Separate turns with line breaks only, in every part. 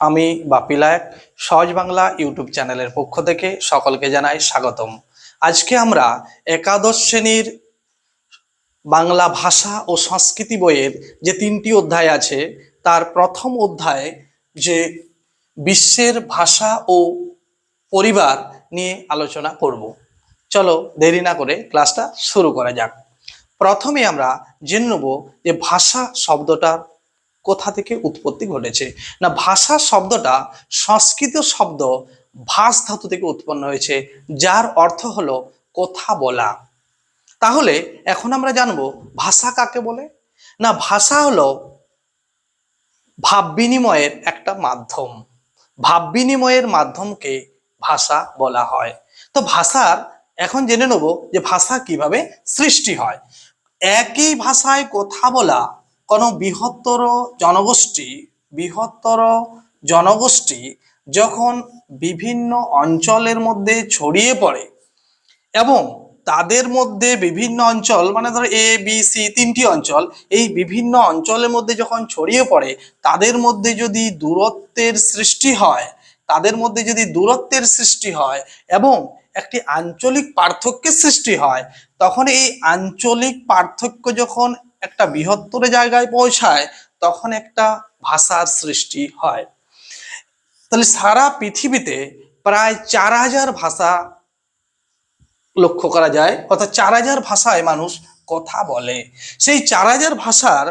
আমি বাপি লায়ক, সহজ বাংলা ইউটিউব চ্যানেলের পক্ষ থেকে সকলকে জানাই স্বাগতম। আজকে আমরা একাদশ শ্রেণির বাংলা ভাষা ও সংস্কৃতি বইয়ের যে তিনটি অধ্যায় আছে, তার প্রথম অধ্যায় যে বিশ্বের ভাষা ও পরিবার নিয়ে আলোচনা করব। চলো দেরি না করে ক্লাসটা শুরু করা যাক। প্রথমে আমরা জেনে নেব যে ভাষা শব্দটার কোথা থেকে উৎপত্তি ঘটেছে? না ভাষা শব্দটা সংস্কৃত শব্দ ভাস ধাতু থেকে উৎপন্ন হয়েছে, যার অর্থ হলো কথা বলা। তাহলে এখন আমরা জানব ভাষা কাকে বলে? না, ভাষা হলো ভাব বিনিময়ের একটা মাধ্যম। ভাব বিনিময়ের মাধ্যমকে ভাষা বলা হয়। তো ভাষার, এখন জেনে নেব যে ভাষা কীভাবে সৃষ্টি হয়। একই ভাষায় কথা বলা কোনো বৃহত্তর জনগোষ্ঠী বৃহত্তর জনগোষ্ঠী যখন বিভিন্ন অঞ্চলের মধ্যে ছড়িয়ে পড়ে এবং তাদের মধ্যে বিভিন্ন অঞ্চল মানে ধরো এ বি সি তিনটি অঞ্চল, এই বিভিন্ন অঞ্চলের মধ্যে যখন ছড়িয়ে পড়ে, তাদের মধ্যে যদি দূরত্বের সৃষ্টি হয়, তাদের মধ্যে যদি দূরত্বের সৃষ্টি হয় এবং একটি আঞ্চলিক পার্থক্যের সৃষ্টি হয়, তখন এই আঞ্চলিক পার্থক্য যখন একটা বৃহত্তর জায়গায় পৌঁছায়, তখন একটা ভাষার সৃষ্টি হয়। তাহলে সারা পৃথিবীতে প্রায় চার হাজার ভাষা লক্ষ্য করা যায়, অর্থাৎ চার হাজার ভাষায় মানুষ কথা বলে। সেই চার হাজার ভাষার,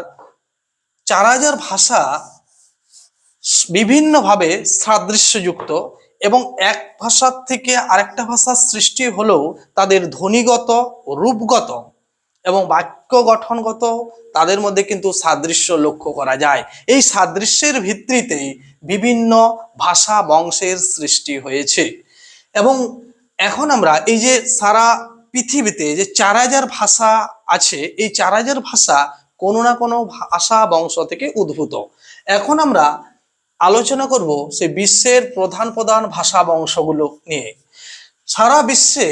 চার হাজার ভাষা বিভিন্নভাবে সাদৃশ্যযুক্ত এবং এক ভাষার থেকে আরেকটা ভাষার সৃষ্টি হলেও তাদের ধ্বনিগত রূপগত এবং বাক্য গঠনগত তাদের মধ্যে কিন্তু সাদৃশ্য লক্ষ্য করা যায়। এই সাদৃশ্যের ভিত্তিতেই বিভিন্ন ভাষা বংশের সৃষ্টি হয়েছে। এবং এখন আমরা এই যে সারা পৃথিবীতে যে চার হাজার ভাষা আছে, এই চার হাজার ভাষা কোনো না কোনো ভাষা বংশ থেকে উদ্ভূত। এখন আমরা আলোচনা করব সেই বিশ্বের প্রধান প্রধান ভাষা বংশগুলো নিয়ে। সারা বিশ্বে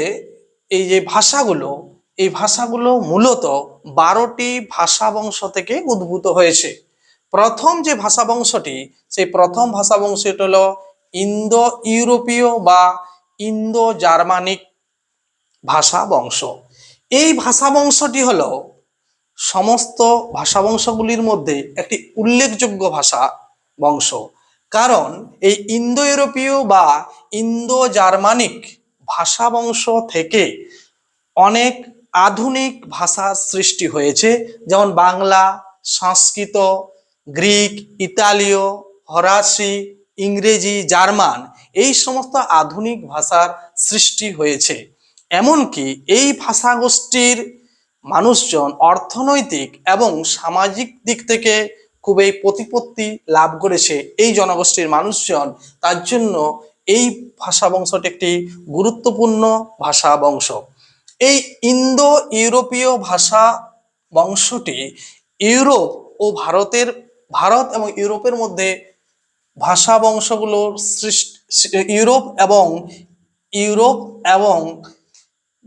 এই যে ভাষাগুলো এই ভাষাগুলো মূলত বারোটি ভাষা বংশ থেকে উদ্ভূত হয়েছে। প্রথম যে ভাষা বংশটি, সেই প্রথম ভাষা বংশটি হলো ইন্দো ইউরোপীয় বা ইন্দো জার্মানিক ভাষা বংশ। এই ভাষা বংশটি হলো সমস্ত ভাষা বংশগুলির মধ্যে একটি উল্লেখযোগ্য ভাষা বংশ। কারণ এই ইন্দো ইউরোপীয় বা ইন্দো জার্মানিক ভাষা বংশ থেকে অনেক আধুনিক ভাষার সৃষ্টি হয়েছে, যেমন বাংলা, সংস্কৃত, গ্রিক, ইতালীয়, ফরাসি, ইংরেজি, জার্মান, এই সমস্ত আধুনিক ভাষার সৃষ্টি হয়েছে। এমনকি এই ভাষা গোষ্ঠীর মানুষজন অর্থনৈতিক এবং সামাজিক দিক থেকে খুবই প্রতিপত্তি লাভ করেছে এই জনগোষ্ঠীর মানুষজন। তার জন্য এই ভাষা বংশটি একটি গুরুত্বপূর্ণ ভাষা বংশ এই ইন্দো ইউরোপীয় ভাষা বংশটি ইউরোপ ও ভারতের, ভারত এবং ইউরোপের মধ্যে ভাষা বংশগুলোর সৃষ্টি, ইউরোপ এবং ইউরোপ এবং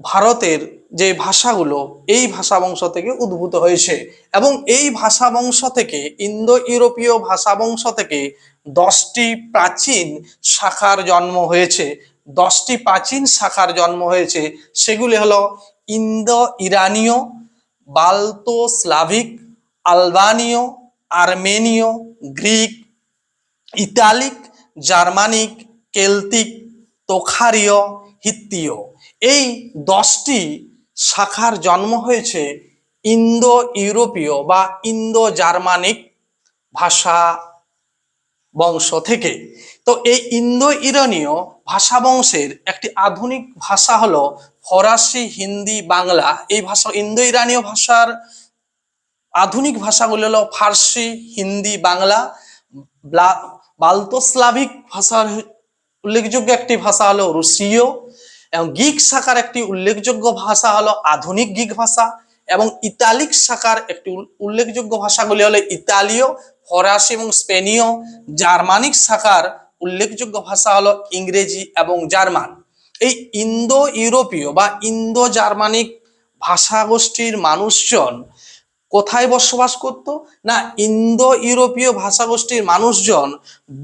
ভারতের যে ভাষাগুলো, এই ভাষা বংশ থেকে উদ্ভূত হয়েছে এবং এই ভাষা বংশ থেকে ইন্দো ইউরোপীয় ভাষা বংশ থেকে দশটি প্রাচীন শাখার জন্ম হয়েছে। দশটি প্রাচীন শাখার জন্ম হয়েছে। সেগুলি হলো ইন্দো, ইরানীয় বালতো স্লাভিক আলবানীয়, আর্মেনীয়, গ্রিক, ইতালিক, জার্মানিক, কেলতিক, তোখারীয়, হিত্তীয়। এই দশটি শাখার জন্ম হয়েছে ইন্দো ইউরোপীয় বা ইন্দো জার্মানিক ভাষা বংশ থেকে। তো এই ইন্দো ইরানীয় ভাষা বংশের একটি আধুনিক ভাষা হলো ফরাসি, হিন্দি, বাংলা। এই ভাষা ইন্দো ইরানীয় ভাষার আধুনিক ভাষাগুলো হলো ফার্সি, হিন্দি, বাংলা। বালতোস্লাভিক ভাষার উল্লেখযোগ্য একটি ভাষা হলো রুশীয়। এবং গিক শাখার একটি উল্লেখযোগ্য ভাষা হলো আধুনিক গিক ভাষা। এবং ইতালিক শাখার একটি উল্লেখযোগ্য ভাষাগুলি হলো ইতালীয়, ফরাসি এবং স্পেনীয়। জার্মানিক শাখার উল্লেখযোগ্য ভাষা হলো ইংরেজি এবং জার্মান। এই ইন্দো ইউরোপীয় বা ইন্দো জার্মানিক ভাষা গোষ্ঠীর মানুষজন কোথায় বসবাস করত? না ইন্দো ইউরোপীয় ভাষাগোষ্ঠীর মানুষজন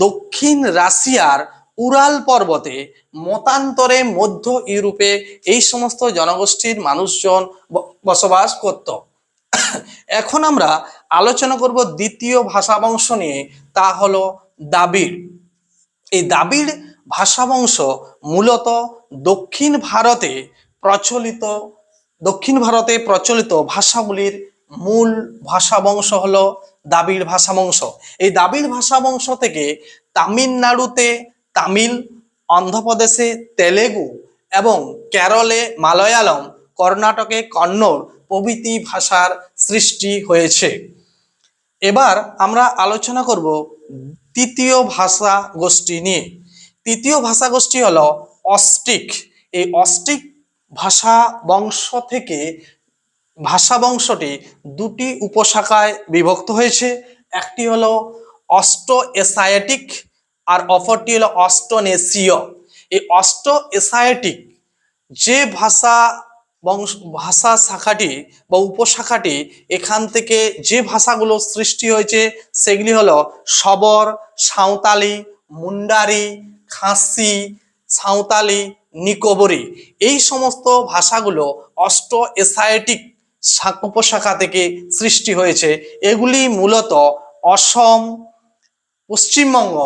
দক্ষিণ রাশিয়ার উরাল পর্বতে, মতান্তরে মধ্য ইউরোপে এই সমস্ত জনগোষ্ঠীর মানুষজন বসবাস করত। এখন আমরা আলোচনা করব দ্বিতীয় ভাষা বংশ নিয়ে, তা হলো দাবিড়। এই দাবিড় ভাষা বংশ মূলত দক্ষিণ ভারতে প্রচলিত, দক্ষিণ ভারতে প্রচলিত ভাষাগুলির মূল ভাষা বংশ হলো দাবিড় ভাষা বংশ এই দাবিড় ভাষা বংশ থেকে তামিলনাড়ুতে তামিল, অন্ধ্রপ্রদেশে তেলেগু এবং কেরলে মালয়ালম কর্ণাটকে কন্নড় প্রভৃতি ভাষার সৃষ্টি হয়েছে। এবার আমরা আলোচনা করব তৃতীয় ভাষা গোষ্ঠী নিয়ে। তৃতীয় ভাষা গোষ্ঠী হলো অস্টিক এই অস্টিক ভাষা বংশ থেকে ভাষা বংশটি দুটি উপশাখায় বিভক্ত হয়েছে। একটি হলো অস্ট এসায়েটিক আর অপরটি হলো অস্টনেসীয় এই অস্ট এসায়েটিক যে ভাষা বংশ, ভাষা শাখাটি বা উপশাখাটি এখান থেকে যে ভাষাগুলো সৃষ্টি হয়েছে সেগুলি হলো সবর, সাঁওতালি, মুন্ডারি, খাসি, সাঁওতালি, নিকোবরি। এই সমস্ত ভাষাগুলো অষ্ট এসায়েটিক উপশাখা থেকে সৃষ্টি হয়েছে। এগুলি মূলত অসম, পশ্চিমবঙ্গ,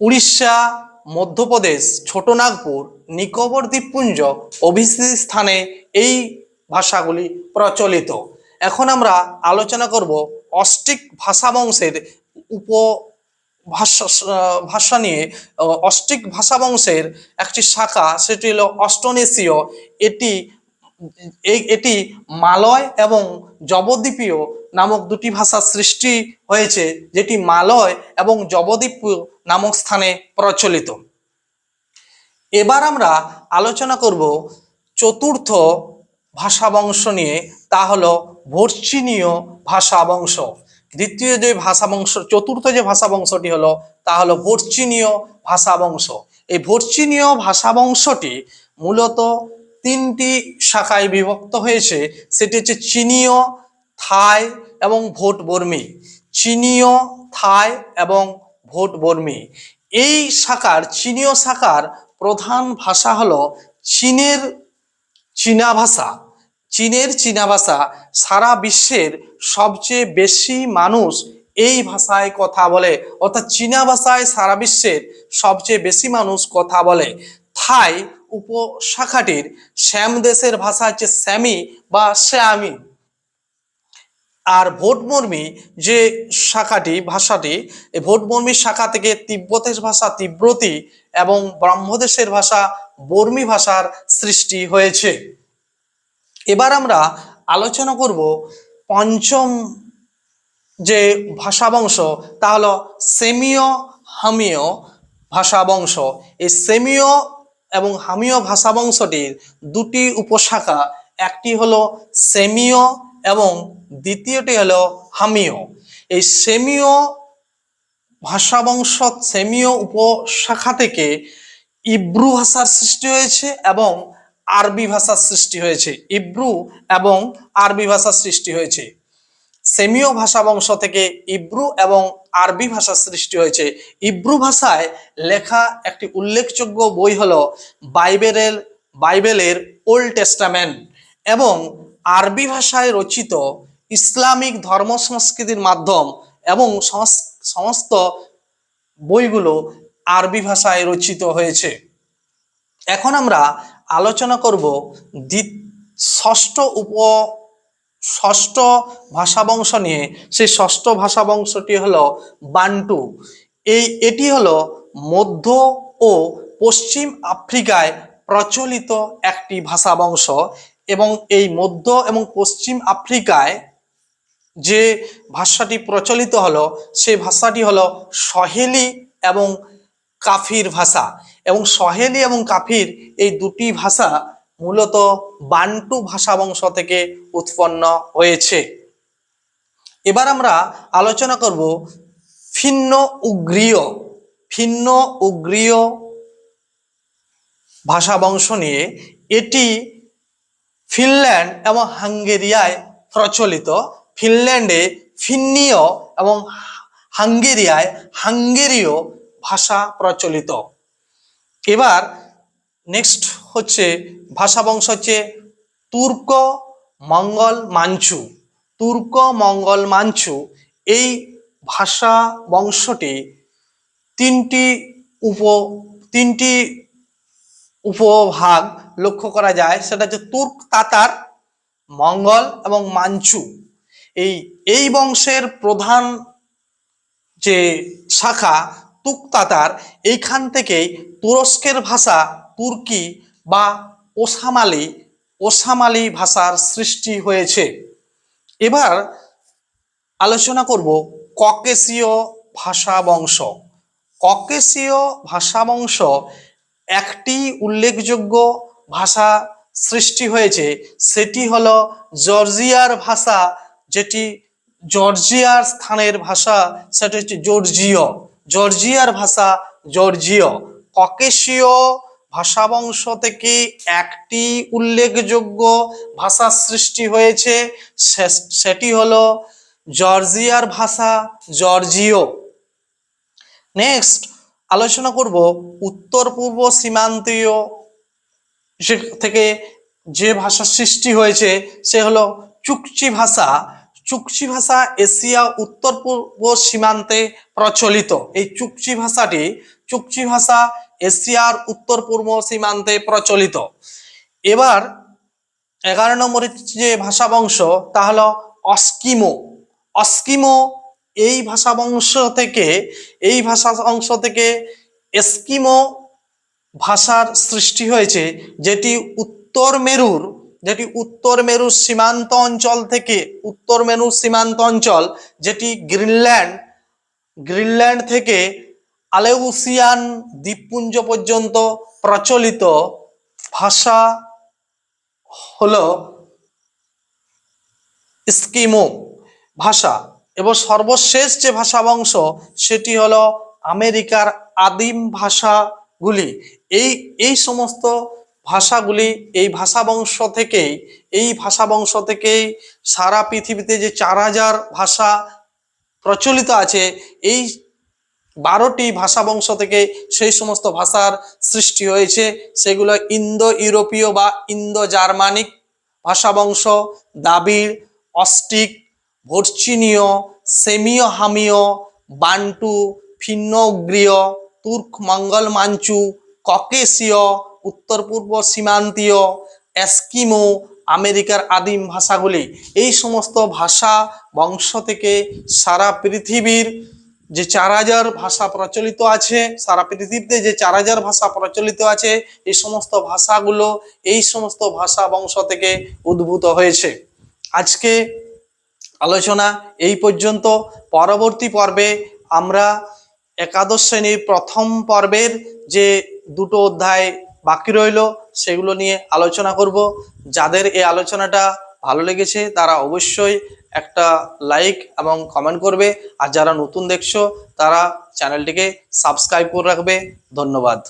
উড়িষ্যা, মধ্যপ্রদেশ, ছোটনাগপুর নিকোবর দ্বীপপুঞ্জ প্রভৃতি স্থানে এই ভাষাগুলি প্রচলিত। এখন আমরা আলোচনা করব অস্টিক ভাষা বংশের উপ ভাষা ভাষা নিয়ে। অস্টিক ভাষা বংশের একটি শাখা, সেটি হলো অস্টনেশীয় এটি এটি মালয় এবং জবদ্বীপীয় নামক দুটি ভাষার সৃষ্টি হয়েছে, যেটি মালয় এবং জবদ্বীপ নামক স্থানে প্রচলিত। এবার আমরা আলোচনা করব চতুর্থ ভাষা বংশ নিয়ে। তা হলো ভর্চিনীয় ভাষা বংশ দ্বিতীয় যে ভাষা বংশ চতুর্থ যে ভাষা বংশটি হলো, তা হলো ভর্চিনীয় ভাষা বংশ এই ভর্চিনীয় ভাষা বংশটি মূলত তিনটি শাখায় বিভক্ত হয়েছে। সেটি হচ্ছে চীনীয়, থাই এবং ভোট বর্মী চীনীয়, থাই এবং ভোট বর্মী এই শাখার, চীনীয় শাখার প্রধান ভাষা হলো চীনের চীনা ভাষা। চীনের চীনা ভাষা সারা বিশ্বের সবচেয়ে বেশি মানুষ এই ভাষায় কথা বলে, অর্থাৎ চীনা ভাষায় সারা বিশ্বের সবচেয়ে বেশি মানুষ কথা বলে। থাই উপশাখাটির শ্যাম দেশের ভাষা হচ্ছে স্যামি বা শ্যামি। আর ভোটমর্মী যে শাখাটি, ভাষাটি, এই ভোটমর্মী শাখা থেকে তিব্বতের ভাষা তিব্রতি এবং ব্রহ্মদেশের ভাষা বর্মী ভাষার সৃষ্টি হয়েছে। এবার আমরা আলোচনা করব পঞ্চম যে ভাষা বংশ তা হলো সেমিও হামিও ভাষা বংশ এই সেমিও এবং হামিও ভাষা বংশটির দুটি উপশাখা, একটি হলো সেমিও এবং দ্বিতীয়টি হলো হামিও। এই সেমিও ভাষা বংশ সেমিও উপশাখা থেকে ইব্রু ভাষার সৃষ্টি হয়েছে এবং আরবি ভাষার সৃষ্টি হয়েছে। ইব্রু এবং আরবি ভাষার সৃষ্টি হয়েছে। সেমীয় ভাষা বংশ থেকে ইব্রু এবং আরবি ভাষার সৃষ্টি হয়েছে। ইব্রু ভাষায় লেখা একটি উল্লেখযোগ্য বই হলো বাইবেলের বাইবেলের ওল্ড টেস্টামেন্ট এবং আরবি ভাষায় রচিত ইসলামিক ধর্ম সংস্কৃতির মাধ্যম এবং সমস্ত বইগুলো আরবি ভাষায় রচিত হয়েছে। এখন আমরা আলোচনা করব ষষ্ঠ উপ, ষষ্ঠ ভাষা বংশ নিয়ে। সেই ষষ্ঠ ভাষা বংশটি হলো বান্টু। এই, এটি হলো মধ্য ও পশ্চিম আফ্রিকায় প্রচলিত একটি ভাষা বংশ এবং এই মধ্য এবং পশ্চিম আফ্রিকায় যে ভাষাটি প্রচলিত হলো, সে ভাষাটি হলো সহেলি এবং কাফির ভাষা। এবং সহেলি এবং কাফির এই দুটি ভাষা মূলত বান্টু ভাষা বংশ থেকে উৎপন্ন হয়েছে। এবার আমরা আলোচনা করব ফিন্ন উগ্রীয় ফিন্ন উগ্রীয় ভাষা বংশ নিয়ে। এটি ফিনল্যান্ড এবং হাঙ্গেরিয়ায় প্রচলিত। ফিনল্যান্ডে ফিন্নীয় এবং হাঙ্গেরিয়ায় হাঙ্গেরীয় ভাষা প্রচলিত। এবার নেক্সট হচ্ছে ভাষা বংশ হচ্ছে তুর্ক মঙ্গল মাঞ্চু। তুর্ক মঙ্গল মাঞ্চু এই ভাষা বংশটি তিনটি উপ তিনটি উপভাগ লক্ষ্য করা যায়, সেটা হচ্ছে তুর্ক, তাতার, মঙ্গল এবং মাঞ্চু। এই এই বংশের প্রধান যে শাখা তুক তাতার, এইখান থেকেই তুরস্কের ভাষা তুর্কি বা ওসামালি ওসামালি ভাষার সৃষ্টি হয়েছে। এবার আলোচনা করব ককেশীয় ভাষা বংশ। ককেশীয় ভাষা বংশ একটি উল্লেখযোগ্য ভাষা সৃষ্টি হয়েছে, সেটি হলো জর্জিয়ার ভাষা, যেটি জর্জিয়ার স্থানের ভাষা, সেটি হচ্ছে জর্জিয়। জর্জিয়ার ভাষা জর্জিয়। ককেশীয় ভাষা বংশ থেকে একটি উল্লেখযোগ্য ভাষা সৃষ্টি হয়েছে সেটি হলো জর্জিয়ার ভাষা জর্জিয়। নেক্সট, আলোচনা করব উত্তর পূর্ব সীমান্তীয় সে থেকে যে ভাষা সৃষ্টি হয়েছে, সে হলো চুকচি ভাষা। চুকচি ভাষা এশিয়া উত্তর পূর্ব সীমান্তে প্রচলিত। এই চুকচি ভাষাটি, চুকচি ভাষা এশিয়ার উত্তর পূর্ব সীমান্তে প্রচলিত। এবার এগারো নম্বরের যে ভাষা বংশ তা হলো অস্কিমো। অস্কিমো এই ভাষা বংশ থেকে, এই ভাষা অংশ থেকে এস্কিমো ভাষার সৃষ্টি হয়েছে যেটি উত্তর মেরুর, যেটি উত্তর মেরুর সীমান্ত অঞ্চল থেকে উত্তর মেরুর সীমান্ত অঞ্চল, যেটি গ্রিনল্যান্ড গ্রিনল্যান্ড থেকে আলেউসিয়ান দ্বীপপুঞ্জ পর্যন্ত প্রচলিত ভাষা হলো স্কিমো ভাষা। এবং সর্বশেষ যে ভাষা বংশ সেটি হলো আমেরিকার আদিম ভাষাগুলি। এই এই সমস্ত ভাষাগুলি, এই ভাষা বংশ থেকেই, এই ভাষা বংশ থেকেই সারা পৃথিবীতে যে চার হাজার ভাষা প্রচলিত আছে, এই বারোটি ভাষা বংশ থেকে সেই সমস্ত ভাষার সৃষ্টি হয়েছে। সেগুলো ইন্দো ইউরোপীয় বা ইন্দো জার্মানিক ভাষা বংশ দাবিড়, অস্টিক ভর্চিনীয় সেমীয় হামীয় বান্টু ফিন্নগ্রীয় তুর্ক মঙ্গল মাঞ্চু ককেশীয় উত্তর পূর্ব সীমান্তীয়, এস্কিমো, আমেরিকার আদিম ভাষাগুলি। এই সমস্ত ভাষা বংশ থেকে সারা পৃথিবীর যে চার হাজার ভাষা প্রচলিত আছে, সারা পৃথিবীতে যে চার হাজার ভাষা প্রচলিত আছে, এই সমস্ত ভাষাগুলো এই সমস্ত ভাষা বংশ থেকে উদ্ভূত হয়েছে। আজকে আলোচনা এই পর্যন্ত। পরবর্তী পর্বে আমরা একাদশ শ্রেণির প্রথম পর্বের যে দুটো অধ্যায় বাকি রইল, সেগুলো নিয়ে আলোচনা করব। যাদের এই আলোচনাটা ভালো লেগেছে, তারা অবশ্যই একটা লাইক এবং কমেন্ট করবে। আর যারা নতুন দেখছ, তারা চ্যানেলটিকে সাবস্ক্রাইব করে রাখবে। ধন্যবাদ।